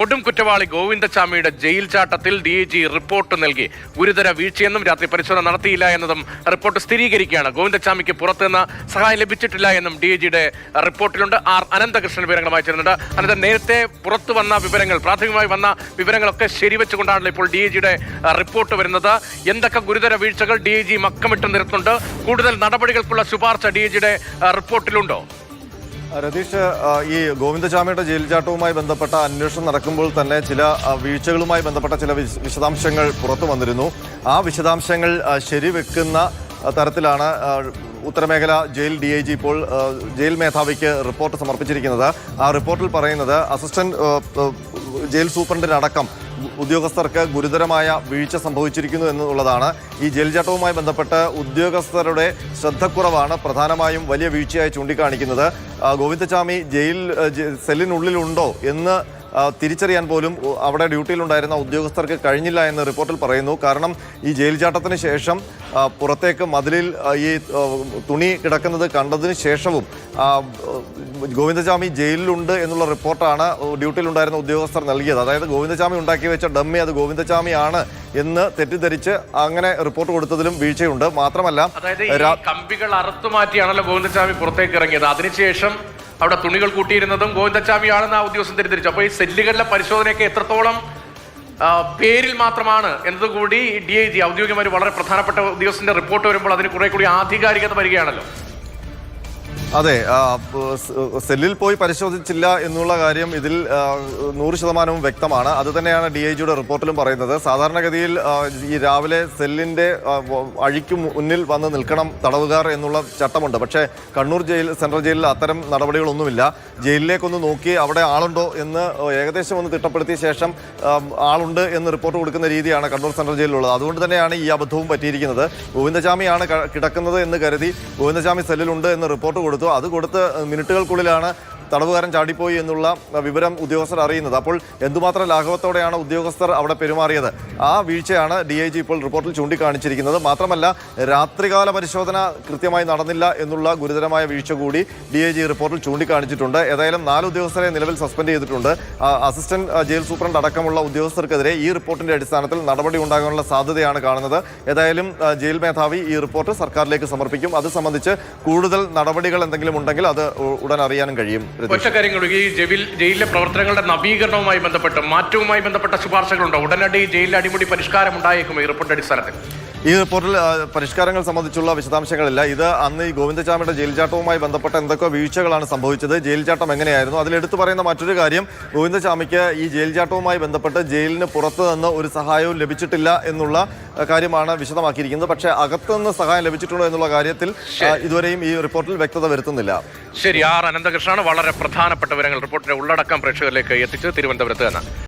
കൊടും കുറ്റവാളി ഗോവിന്ദസ്വാമിയുടെ ജയിൽ ചാട്ടത്തിൽ ഡി ജി റിപ്പോർട്ട് നൽകി. ഗുരുതര വീഴ്ചയെന്നും രാത്രി പരിശോധന നടത്തിയില്ല എന്നതും റിപ്പോർട്ട് സ്ഥിരീകരിക്കുകയാണ്. ഗോവിന്ദസ്വാമിക്ക് പുറത്തുനിന്ന് സഹായം ലഭിച്ചിട്ടില്ല എന്നും ഡി ജിയുടെ റിപ്പോർട്ടിലുണ്ട്. ആർ അനന്തകൃഷ്ണൻ വിവരങ്ങളുമായി ചേരുന്നുണ്ട് അനന്ത നേരത്തെ പുറത്തു വന്ന വിവരങ്ങൾ പ്രാഥമികമായി വന്ന വിവരങ്ങളൊക്കെ ശരിവെച്ചുകൊണ്ടാണല്ലോ ഇപ്പോൾ ഡി ജിയുടെ റിപ്പോർട്ട് വരുന്നത്. എന്തൊക്കെ ഗുരുതര വീഴ്ചകൾ ഡി ജി മക്കമിട്ട് നിരത്തുന്നുണ്ട്? കൂടുതൽ നടപടികൾക്കുള്ള ശുപാർശ ഡി ജിയുടെ റിപ്പോർട്ടിലുണ്ടോ? രതീഷ് ഈ ഗോവിന്ദചാമിയുടെ ജയിൽചാട്ടവുമായി ബന്ധപ്പെട്ട അന്വേഷണം നടക്കുമ്പോൾ തന്നെ ചില വീഴ്ചകളുമായി ബന്ധപ്പെട്ട ചില വിശദാംശങ്ങൾ പുറത്തു വന്നിരുന്നു. ആ വിശദാംശങ്ങൾ ശരിവെക്കുന്ന തരത്തിലാണ് ഉത്തരമേഖല ജയിൽ ഡി ഐ ജി ഇപ്പോൾ ജയിൽ മേധാവിക്ക് റിപ്പോർട്ട് സമർപ്പിച്ചിരിക്കുന്നത്. ആ റിപ്പോർട്ടിൽ പറയുന്നത് അസിസ്റ്റന്റ് ജയിൽ സൂപ്രണ്ടിനടക്കം ഉദ്യോഗസ്ഥർക്ക് ഗുരുതരമായ വീഴ്ച സംഭവിച്ചിരിക്കുന്നു എന്നുള്ളതാണ് ഈ ജയിൽ ചട്ടവുമായി ബന്ധപ്പെട്ട് ഉദ്യോഗസ്ഥരുടെ ശ്രദ്ധക്കുറവാണ് പ്രധാനമായും വലിയ വീഴ്ചയായി ചൂണ്ടിക്കാണിക്കുന്നത്. ഗോവിന്ദസ്വാമി ജയിൽ സെല്ലിനുള്ളിലുണ്ടോ എന്ന് തിരിച്ചറിയാൻ പോലും അവിടെ ഡ്യൂട്ടിയിലുണ്ടായിരുന്ന ഉദ്യോഗസ്ഥർക്ക് കഴിഞ്ഞില്ല എന്ന് റിപ്പോർട്ടിൽ പറയുന്നു. കാരണം ഈ ജയിൽ ചാട്ടത്തിന് ശേഷം പുറത്തേക്ക് മതിലിൽ ഈ തുണി കിടക്കുന്നത് കണ്ടതിന് ശേഷവും ഗോവിന്ദസ്വാമി ഗോവിന്ദചാമി ജയിലിലുണ്ട് എന്നുള്ള റിപ്പോർട്ടാണ് ഡ്യൂട്ടിയിലുണ്ടായിരുന്ന ഉദ്യോഗസ്ഥർ നൽകിയത്. അതായത് ഗോവിന്ദചാമി ഉണ്ടാക്കി വെച്ച ഡമ്മി അത് ഗോവിന്ദചാമിയാണ് എന്ന് തെറ്റിദ്ധരിച്ച് അങ്ങനെ റിപ്പോർട്ട് കൊടുത്തതിലും വീഴ്ചയുണ്ട്. മാത്രമല്ല അതായത് കമ്പികൾ അറുത്തു മാറ്റിയാണല്ലോ ഗോവിന്ദസ്വാമി പുറത്തേക്ക് ഇറങ്ങിയത്. അതിനുശേഷം അവിടെ തുണികൾ കൂട്ടിയിരുന്നതും ഗോവിന്ദച്ചാമിയാണെന്ന് ആ ഉദ്യോഗസ്ഥൻ തിരിച്ചു അപ്പോൾ ഈ സെല്ലുകളിലെ പരിശോധനയൊക്കെ എത്രത്തോളം പേരിൽ മാത്രമാണ് എന്നതുകൂടി ഡി ഐ ജി ഔദ്യോഗികമായി വളരെ പ്രധാനപ്പെട്ട ഉദ്യോഗസ്ഥന്റെ റിപ്പോർട്ട് വരുമ്പോൾ അതിന് കുറെ കൂടി ആധികാരികത വരികയാണല്ലോ. അതെ സെല്ലിൽ പോയി പരിശോധിച്ചില്ല എന്നുള്ള കാര്യം ഇതിൽ നൂറ് ശതമാനവും വ്യക്തമാണ്. അത് തന്നെയാണ് ഡി ഐ ജിയുടെ റിപ്പോർട്ടിലും പറയുന്നത്. സാധാരണഗതിയിൽ ഈ രാവിലെ സെല്ലിന്റെ അഴിക്കു മുന്നിൽ വന്ന് നിൽക്കണം തടവുകാർ എന്നുള്ള ചട്ടമുണ്ട്. പക്ഷേ കണ്ണൂർ ജയിൽ സെൻട്രൽ ജയിലിൽ അത്തരം നടപടികളൊന്നുമില്ല. ജയിലിലേക്കൊന്ന് നോക്കി അവിടെ ആളുണ്ടോ എന്ന് ഏകദേശം ഒന്ന് തിട്ടപ്പെടുത്തിയ ശേഷം ആളുണ്ട് എന്ന് റിപ്പോർട്ട് കൊടുക്കുന്ന രീതിയാണ് കണ്ണൂർ സെൻട്രൽ ജയിലിലുള്ളത്. അതുകൊണ്ട് തന്നെയാണ് ഈ അബദ്ധവും പറ്റിയിരിക്കുന്നത്. ഗോവിന്ദചാമിയാണ് കിടക്കുന്നത് എന്ന് കരുതി ഗോവിന്ദചാമി സെല്ലിലുണ്ട് എന്ന് റിപ്പോർട്ട് കൊടുത്തു അത് കൊടുത്ത് മിനിറ്റുകൾക്കുള്ളിലാണ് തടവുകാരൻ ചാടിപ്പോയി എന്നുള്ള വിവരം ഉദ്യോഗസ്ഥർ അറിയുന്നത്. അപ്പോൾ എന്തുമാത്രം ലാഘവത്തോടെയാണ് ഉദ്യോഗസ്ഥർ അവിടെ പെരുമാറിയത്? ആ വീഴ്ചയാണ് ഡി ഐ ജി ഇപ്പോൾ റിപ്പോർട്ടിൽ ചൂണ്ടിക്കാണിച്ചിരിക്കുന്നത്. മാത്രമല്ല രാത്രികാല പരിശോധന കൃത്യമായി നടന്നില്ല എന്നുള്ള ഗുരുതരമായ വീഴ്ച കൂടി ഡി ഐ ജി റിപ്പോർട്ടിൽ ചൂണ്ടിക്കാണിച്ചിട്ടുണ്ട്. ഏതായാലും നാല് ഉദ്യോഗസ്ഥരെ നിലവിൽ സസ്പെൻഡ് ചെയ്തിട്ടുണ്ട്. അസിസ്റ്റന്റ് ജയിൽ സൂപ്രണ്ട് അടക്കമുള്ള ഉദ്യോഗസ്ഥർക്കെതിരെ ഈ റിപ്പോർട്ടിന്റെ അടിസ്ഥാനത്തിൽ നടപടി ഉണ്ടാകാനുള്ള സാധ്യതയാണ് കാണുന്നത്. ഏതായാലും ജയിൽ മേധാവി ഈ റിപ്പോർട്ട് സർക്കാരിലേക്ക് സമർപ്പിക്കും. അത് സംബന്ധിച്ച് കൂടുതൽ നടപടികൾ എന്തെങ്കിലും ഉണ്ടെങ്കിൽ അത് ഉടൻ അറിയാനും കഴിയും. രതീഷ്. ഒറ്റ കാര്യങ്ങൾ ഈ ജയിൽ ജയിലിലെ പ്രവർത്തനങ്ങളുടെ നവീകരണവുമായി ബന്ധപ്പെട്ട് മാറ്റവുമായി ബന്ധപ്പെട്ട ശുപാർശകളുണ്ടോ ഉടനടി ജയിലിൽ അടിമുടി പരിഷ്കാരം ഉണ്ടായേക്കും ഈ റിപ്പോർട്ട് അടിസ്ഥാനത്തിൽ ഈ റിപ്പോർട്ടിൽ പരിഷ്കാരങ്ങൾ സംബന്ധിച്ചുള്ള വിശദാംശങ്ങളില്ല. ഇത് അന്ന് ഈ ഗോവിന്ദചാമിയുടെ ജയിൽചാട്ടവുമായി ബന്ധപ്പെട്ട എന്തൊക്കെ വീഴ്ചകളാണ് സംഭവിച്ചത് ജയിൽചാട്ടം എങ്ങനെയായിരുന്നു? അതിലെടുത്തു പറയുന്ന മറ്റൊരു കാര്യം ഗോവിന്ദചാമിക്ക് ഈ ജയിൽചാട്ടവുമായി ബന്ധപ്പെട്ട് ജയിലിന് പുറത്തു നിന്ന് ഒരു സഹായവും ലഭിച്ചിട്ടില്ല എന്നുള്ള കാര്യമാണ് വിശദമാക്കിയിരിക്കുന്നത്. പക്ഷേ അകത്തുനിന്ന് സഹായം ലഭിച്ചിട്ടുണ്ടോ എന്നുള്ള കാര്യത്തിൽ ഇതുവരെയും ഈ റിപ്പോർട്ടിൽ വ്യക്തത വരുത്തുന്നില്ല. ശരി ആർ അനന്തകൃഷ്ണനാണ് വളരെ പ്രധാനപ്പെട്ട വിവരങ്ങൾ റിപ്പോർട്ടിന്റെ ഉള്ളടക്കം പ്രേക്ഷകരിലേക്ക് എത്തിച്ച് തിരുവനന്തപുരത്ത് നിന്ന്.